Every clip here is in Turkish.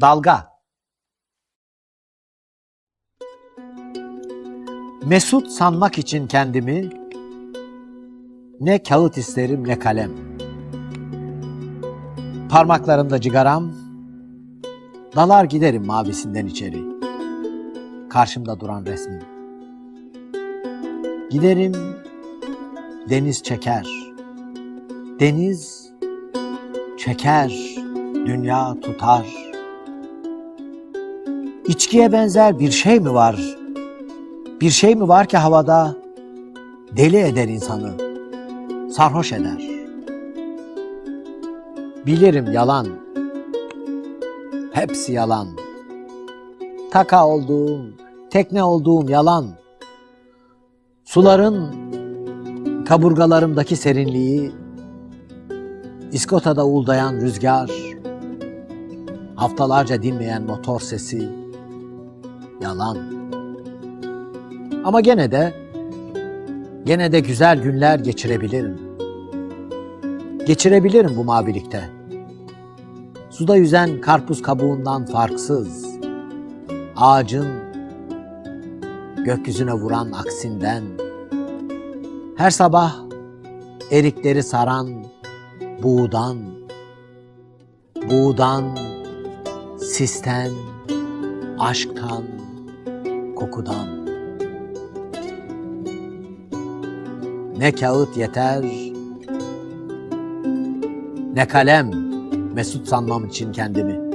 Dalga Mesut sanmak için kendimi ne kağıt isterim ne kalem. Parmaklarımda cigaram, dalar giderim mavisinden içeri. Karşımda duran resmin. Giderim, deniz çeker. Deniz çeker, dünya tutar. İçkiye benzer bir şey mi var? Bir şey mi var ki havada deli eder insanı, sarhoş eder. Bilirim yalan, hepsi yalan. Taka olduğum, tekne olduğum yalan. Suların kaburgalarımdaki serinliği, İskotada uğuldayan rüzgar, haftalarca dinmeyen motor sesi, yalan. Ama gene de, gene de güzel günler geçirebilirim. Geçirebilirim bu mavilikte. Suda yüzen karpuz kabuğundan farksız, ağacın gökyüzüne vuran aksinden, her sabah erikleri saran buğdan, buğdan, sisten, aşktan, kokudan. Ne kağıt yeter, ne kalem mesut sanmam için kendimi.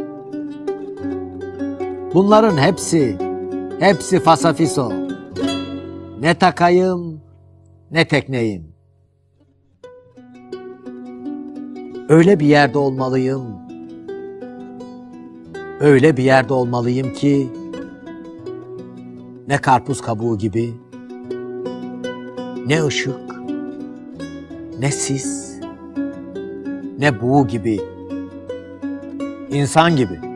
Bunların hepsi, hepsi fasafiso. Ne takayım, ne tekneyim. Öyle bir yerde olmalıyım. Öyle bir yerde olmalıyım ki ne karpuz kabuğu gibi, ne ışık, ne sis, ne buğu gibi, insan gibi.